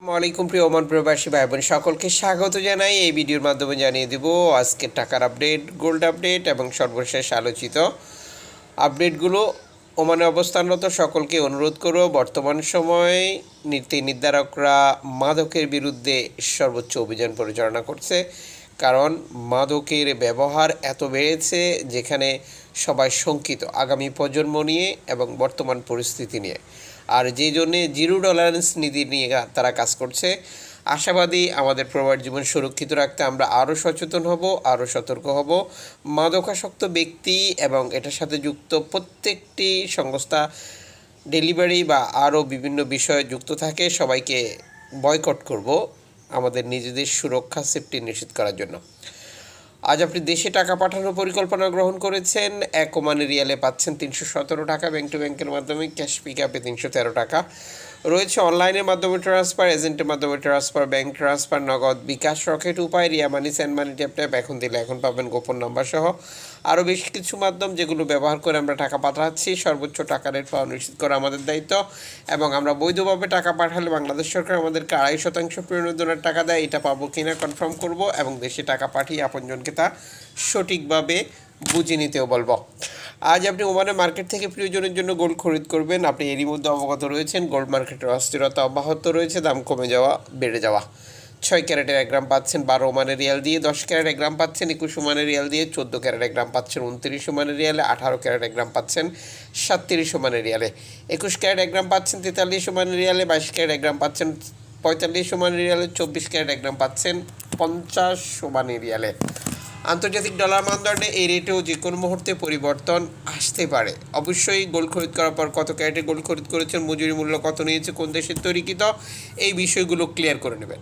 আসসালামু আলাইকুম প্রিয় ওমান প্রবাসী ভাই বোন সকলকে স্বাগত জানাই। এই ভিডিওর মাধ্যমে জানিয়ে দেব আজকের টাকার আপডেট, গোল্ড আপডেট এবং সর্বশেষ আলোচিত আপডেটগুলো। ওমানে অবস্থানরত সকলকে অনুরোধ করব বর্তমান সময়ে নীতি নির্ধারকরা মাদকের বিরুদ্ধে সর্বোচ্চ অভিযান পরিচালনা করছে। কারণ মাদকের ব্যবহার এত বেড়েছে যেখানে সবাই শঙ্কিত আগামী প্রজন্ম নিয়ে এবং বর্তমান পরিস্থিতি নিয়ে। আর যে জন্যে জিরো টলারেন্স নীতি নিয়ে তারা কাজ করছে, আশাবাদী আমাদের প্রবাস জীবন সুরক্ষিত রাখতে আমরা আরও সচেতন হব, আরও সতর্ক হব। মাদকাসক্ত ব্যক্তি এবং এটার সাথে যুক্ত প্রত্যেকটি সংস্থা ডেলিভারি বা আরও বিভিন্ন বিষয়ে যুক্ত থাকে, সবাইকে বয়কট করব। আমাদের নিজেদের সুরক্ষা সেফটি নিশ্চিত করার জন্য। আজ আপনি দেশে টাকা পাঠানোর পরিকল্পনা গ্রহণ করেছেন। এক ওমানে রিয়ালে পাচ্ছেন তিনশো সতেরো টাকা। ব্যাংক টু ব্যাংকের মাধ্যমে ক্যাশ পিক আপে তিনশো তেরো টাকা। রয়েছে অনলাইনের মাধ্যমে ট্রান্সফার এজেন্টের মাধ্যমে transfer bank transfer Nagad bKash Rocket Upay, Ria money send money tap tap এখন দিলে এখন পাবেন গোপন নাম্বার সহ। আরও বেশ কিছু মাধ্যম যেগুলো ব্যবহার করে আমরা টাকা পাঠাচ্ছি, সর্বোচ্চ টাকা রেট পাওয়া নিশ্চিত করা আমাদের দায়িত্ব এবং আমরা বৈধভাবে টাকা পাঠালে বাংলাদেশ সরকার আমাদেরকে আড়াই শতাংশ প্রণোদনের টাকা দেয়, এটা পাবো কিনা কনফার্ম করব এবং দেশে টাকা পাঠিয়ে আপনজনকে তা সঠিকভাবে বুঝে নিতেও বলব। আজ আপনি ওমানের মার্কেট থেকে প্রিয়জনের জন্য গোল্ড খরিদ করবেন। আপনি এরই মধ্যে অবগত রয়েছেন, গোল্ড মার্কেটের অস্থিরতা অব্যাহত রয়েছে, দাম কমে যাওয়া, বেড়ে যাওয়া। ছয় ক্যারেটের এক গ্রাম পাচ্ছেন বারো ওমানের রিয়াল দিয়ে, দশ ক্যারেট এক গ্রাম পাচ্ছেন একুশ ওমানের রিয়াল দিয়ে, চোদ্দ ক্যারেট এক গ্রাম পাচ্ছেন উনত্রিশ ওমানের রিয়ালে, আঠারো ক্যারেট এক গ্রাম পাচ্ছেন সাতত্রিশ ওমানের রিয়ালে। একুশ ক্যারেট এক গ্রাম পাচ্ছেন তেতাল্লিশ ওমানের রিয়ালে, বাইশ ক্যারেট এক গ্রাম পাচ্ছেন পঁয়তাল্লিশ ওমানের রিয়ালে, চব্বিশ ক্যারেট এক গ্রাম পাচ্ছেন পঞ্চাশ ওমানের রিয়ালে। আন্তর্জাতিক ডলার মানদণ্ডে এই রেটেও যে কোনো মুহূর্তে পরিবর্তন আসতে পারে। অবশ্যই গোল্ড খরিদ করার পর কত ক্যারেটে গোল্ড খরিদ করেছেন, মজুরি মূল্য কত নিয়েছে, কোন দেশের তৈরিকৃত এই বিষয়গুলো ক্লিয়ার করে নেবেন।